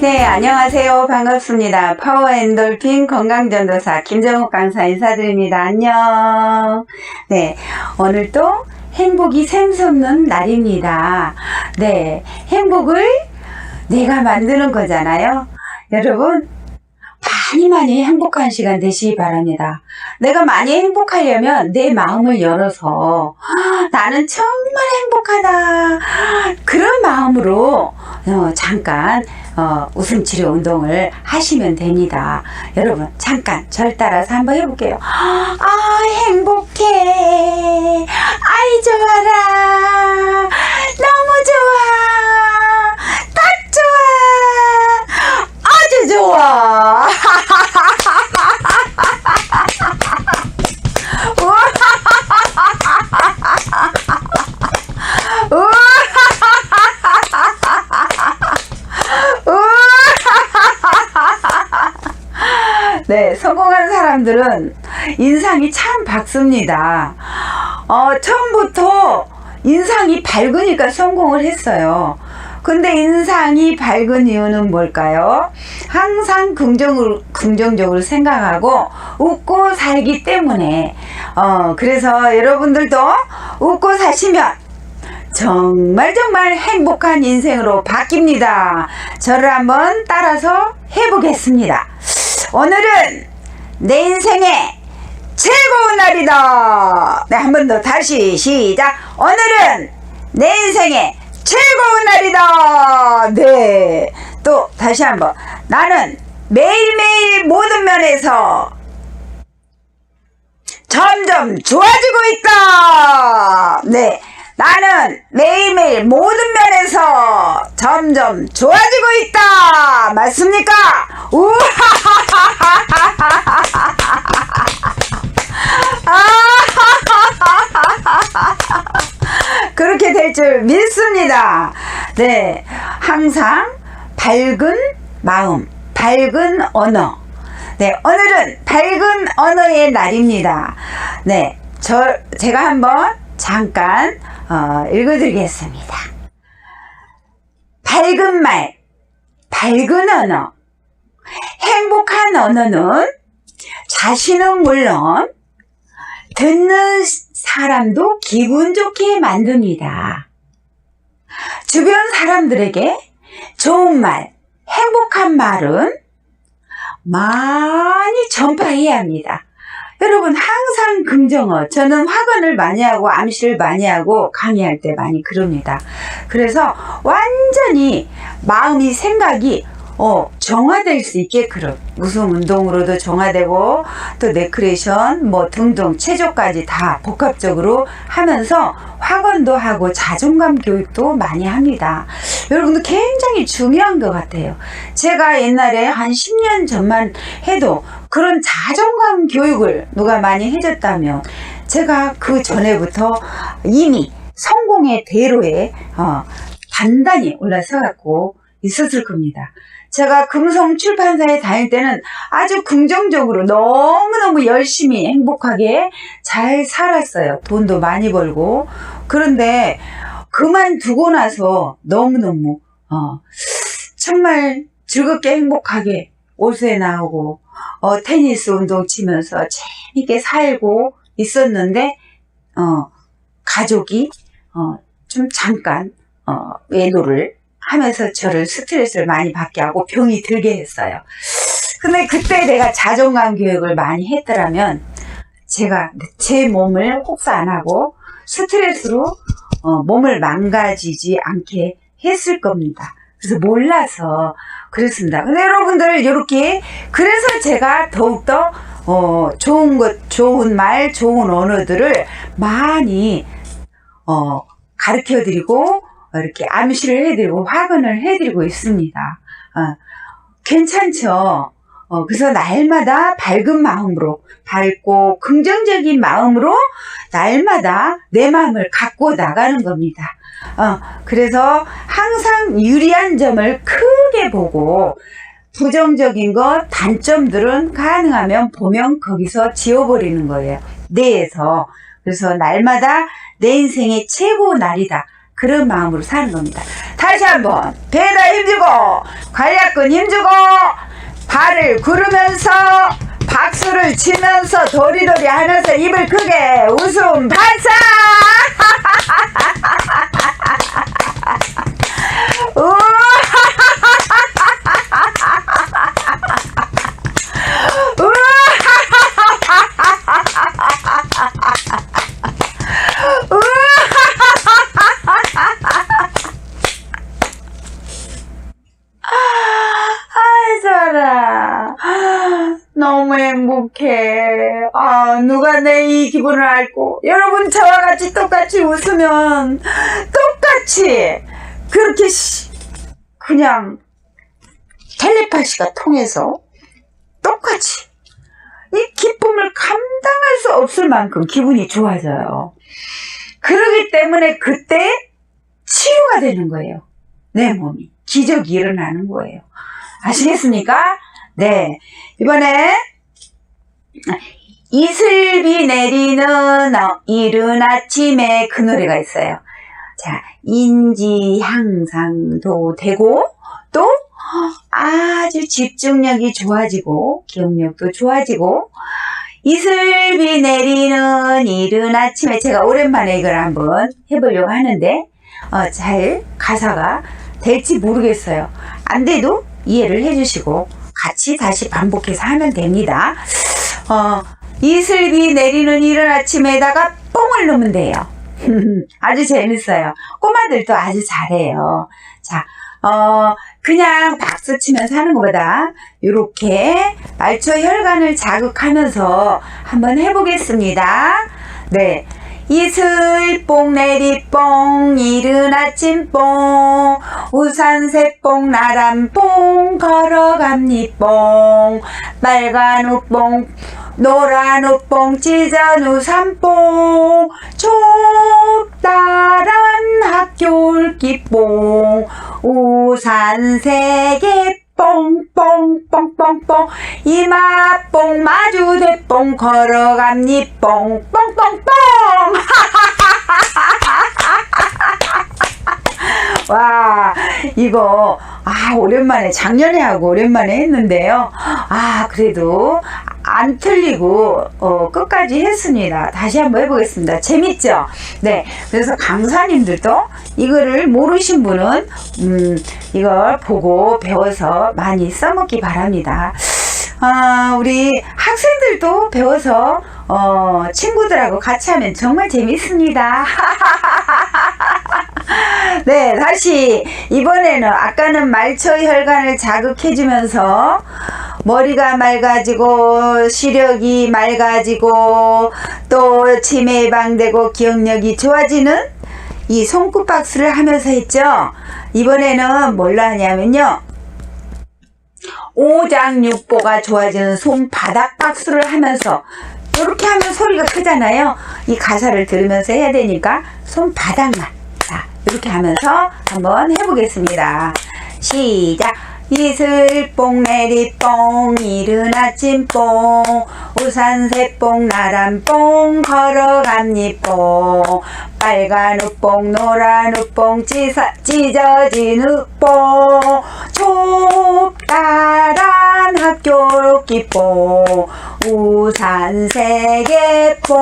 네, 안녕하세요. 반갑습니다. 파워 엔돌핀 건강전도사 김정욱 강사 인사드립니다. 안녕. 네, 오늘 또 행복이 샘솟는 날입니다. 네, 행복을 내가 만드는 거잖아요. 여러분, 많이 많이 행복한 시간 되시기 바랍니다. 내가 많이 행복하려면 내 마음을 열어서 "아, 나는 정말 행복하다 그런 마음으로 어, 잠깐 어, 웃음 치료 운동을 하시면 됩니다. 여러분 잠깐 절 따라서 한번 해볼게요. 아 행복해 아이 좋아라 너무 좋아 딱 좋아 아주 좋아 네, 성공한 사람들은 인상이 참 밝습니다. 어, 처음부터 인상이 밝으니까 성공을 했어요. 근데 인상이 밝은 이유는 뭘까요? 항상 긍정을, 긍정적으로 생각하고 웃고 살기 때문에. 어, 그래서 여러분들도 웃고 사시면 정말 정말 행복한 인생으로 바뀝니다. 저를 한번 따라서 해보겠습니다. 오늘은 내 인생의 최고의 날이다. 네, 한 번 더 다시 시작. 오늘은 내 인생의 최고의 날이다. 네. 또 다시 한번. 나는 매일매일 모든 면에서 점점 좋아지고 있다. 네. 나는 매일매일 모든 면에서 점점 좋아지고 있다. 맞습니까? 우하하하하하하. 그렇게 될 줄 믿습니다. 네. 항상 밝은 마음, 밝은 언어. 네, 오늘은 밝은 언어의 날입니다. 네, 저, 제가 한번 잠깐, 어, 읽어드리겠습니다. 밝은 말, 밝은 언어. 행복한 언어는 자신은 물론 듣는 사람도 기분 좋게 만듭니다. 주변 사람들에게 좋은 말, 행복한 말은 많이 전파해야 합니다. 여러분 항상 긍정어 저는 화관을 많이 하고 암시를 많이 하고 강의할 때 많이 그럽니다. 그래서 완전히 마음이 생각이 어, 정화될 수 있게끔 웃음 운동으로도 정화되고 또 네크레이션 뭐 등등 체조까지 다 복합적으로 하면서 학원도 하고 자존감 교육도 많이 합니다. 여러분도 굉장히 중요한 것 같아요. 제가 옛날에 한 10년 전만 해도 그런 자존감 교육을 누가 많이 해줬다면 제가 그 전에부터 이미 성공의 대로에 어, 단단히 올라서 갖고 있었을 겁니다. 제가 금성 출판사에 다닐 때는 아주 긍정적으로 너무너무 열심히 행복하게 잘 살았어요. 돈도 많이 벌고. 그런데 그만두고 나서 너무너무, 어, 정말 즐겁게 행복하게 옷에 나오고, 어, 테니스 운동 치면서 재밌게 살고 있었는데, 어, 가족이, 어, 좀 잠깐, 어, 외도를 하면서 저를 스트레스를 많이 받게 하고 병이 들게 했어요. 근데 그때 내가 자존감 교육을 많이 했더라면 제가 제 몸을 혹사 안 하고 스트레스로 어, 몸을 망가지지 않게 했을 겁니다. 그래서 몰라서 그렇습니다. 근데 여러분들 이렇게 그래서 제가 더욱더 어, 좋은 것, 좋은 말, 좋은 언어들을 많이 어, 가르쳐 드리고 이렇게 암시를 해드리고 화근을 해드리고 있습니다. 어, 괜찮죠? 어, 그래서 날마다 밝은 마음으로, 밝고 긍정적인 마음으로 날마다 내 마음을 갖고 나가는 겁니다. 어, 그래서 항상 유리한 점을 크게 보고 부정적인 것, 단점들은 가능하면 보면 거기서 지워버리는 거예요. 뇌에서. 그래서 날마다 내 인생의 최고 날이다. 그런 마음으로 사는 겁니다. 다시 한번 배에다 힘주고 관략근 힘주고 발을 구르면서 박수를 치면서 도리도리 하면서 입을 크게 웃음 반사 우와! 우와! 아이 좋아라 너무 행복해 아 누가 내 이 기분을 알고 여러분 저와 같이 똑같이 웃으면 똑같이 그렇게 시- 그냥 텔레파시가 통해서 똑같이 이 기쁨을 감당할 수 없을 만큼 기분이 좋아져요 그러기 때문에 그때 치유가 되는 거예요 내 몸이 기적이 일어나는 거예요. 아시겠습니까? 네. 이번에 이슬비 내리는 어, 이른 아침에 그 노래가 있어요. 자, 인지 향상도 되고 또 아주 집중력이 좋아지고 기억력도 좋아지고 이슬비 내리는 이른 아침에 제가 오랜만에 이걸 한번 해보려고 하는데 어, 잘 가사가 될지 모르겠어요. 안 돼도 이해를 해주시고 같이 다시 반복해서 하면 됩니다. 어, 이슬비 내리는 이른 아침에다가 뽕을 넣으면 돼요. 아주 재밌어요. 꼬마들도 아주 잘해요. 자, 어, 그냥 박수 치면서 하는 것보다 이렇게 말초 혈관을 자극하면서 한번 해보겠습니다. 네. 이슬뽕 내리뽕 이른 아침뽕 우산새뽕 나란뽕 걸어갑니뽕 빨간 우뽕 노란 우뽕 찢은 우산뽕 좁다란 학교 올기뽕 우산 세개 뽕뽕뽕뽕뽕. 이마뽕 마주대뽕 걸어갑니 뽕뽕뽕뽕 와 이거 아 오랜만에 작년에 하고 오랜만에 했는데요. 아 그래도 안 틀리고 어, 끝까지 했습니다. 다시 한번 해보겠습니다. 재밌죠? 네. 그래서 강사님들도 이거를 모르신 분은 음 이걸 보고 배워서 많이 써먹기 바랍니다. 아, 우리 학생들도 배워서 어, 친구들하고 같이 하면 정말 재밌습니다. 네, 다시 이번에는 아까는 말초 혈관을 자극해주면서 머리가 맑아지고 시력이 맑아지고 또 치매 예방되고 기억력이 좋아지는 이 손끝 박수를 하면서 했죠. 이번에는 뭘로 하냐면요. 오장육보가 좋아지는 손바닥 박수를 하면서 이렇게 하면 소리가 크잖아요. 이 가사를 들으면서 해야 되니까 손바닥만 자 이렇게 하면서 한번 해보겠습니다. 시작. 이슬뽕 내리뽕 이른 아침뽕 우산새뽕 나란뽕 걸어갑니뽕 빨간 우뽕 노란 우뽕 찌사, 찢어진 우뽕 좁다란 학교 기뽕 우산 세개뽕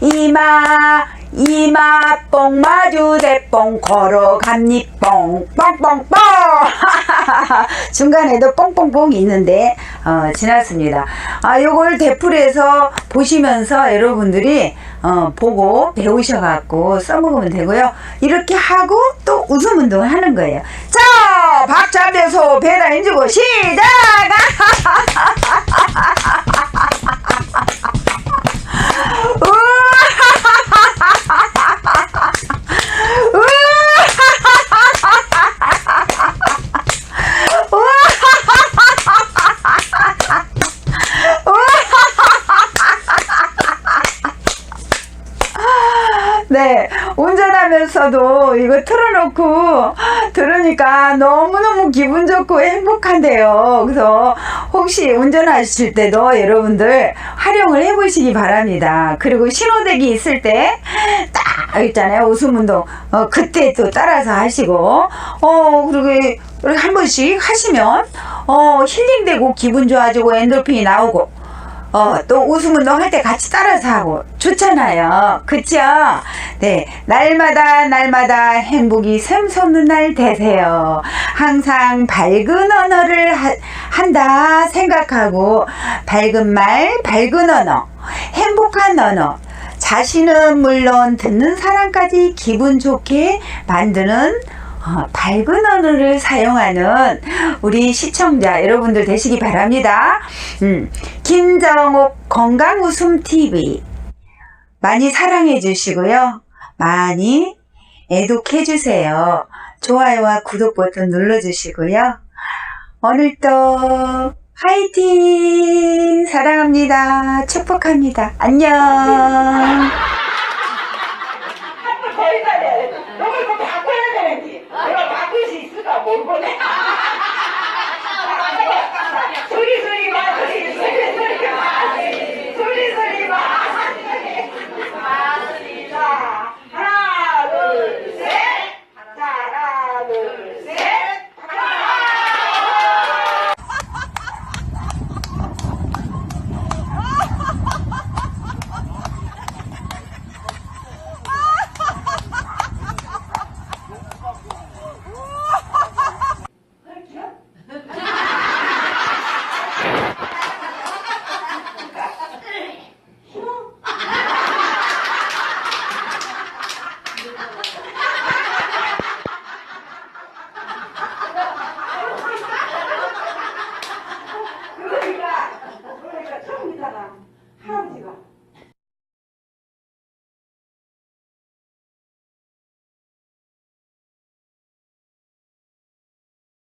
이마 이마뽕 마주대뽕 걸어갑니뽕 뻥뻥뻥 중간에도 뽕뽕뽕 있는데 어, 지났습니다. 아 요걸 대풀에서 보시면서 여러분들이 어, 보고 배우셔 갖고 써먹으면 되고요. 이렇게 하고 또 웃음 운동을 하는 거예요. 자 박자 안 돼서 배다 힘주고 시작 운전하면서도 이거 틀어놓고 들으니까 너무너무 기분 좋고 행복한데요. 그래서 혹시 운전하실 때도 여러분들 활용을 해보시기 바랍니다. 그리고 신호대기 있을 때 딱 있잖아요. 웃음 운동. 어, 그때 또 따라서 하시고, 어, 그리고 한 번씩 하시면, 어, 힐링되고 기분 좋아지고 엔돌핀이 나오고, 어, 또 웃음 운동 할 때 같이 따라서 하고 좋잖아요. 그쵸? 네. 날마다, 날마다 행복이 샘솟는 날 되세요. 항상 밝은 언어를 하- 한다 생각하고, 밝은 말, 밝은 언어, 행복한 언어, 자신은 물론 듣는 사람까지 기분 좋게 만드는 어, 밝은 언어를 사용하는 우리 시청자 여러분들 되시기 바랍니다. 음, 김정옥 건강 웃음 TV 많이 사랑해 주시고요. 많이 애독해 주세요. 좋아요와 구독 버튼 눌러 주시고요. 오늘도 화이팅! 사랑합니다. 축복합니다. 안녕!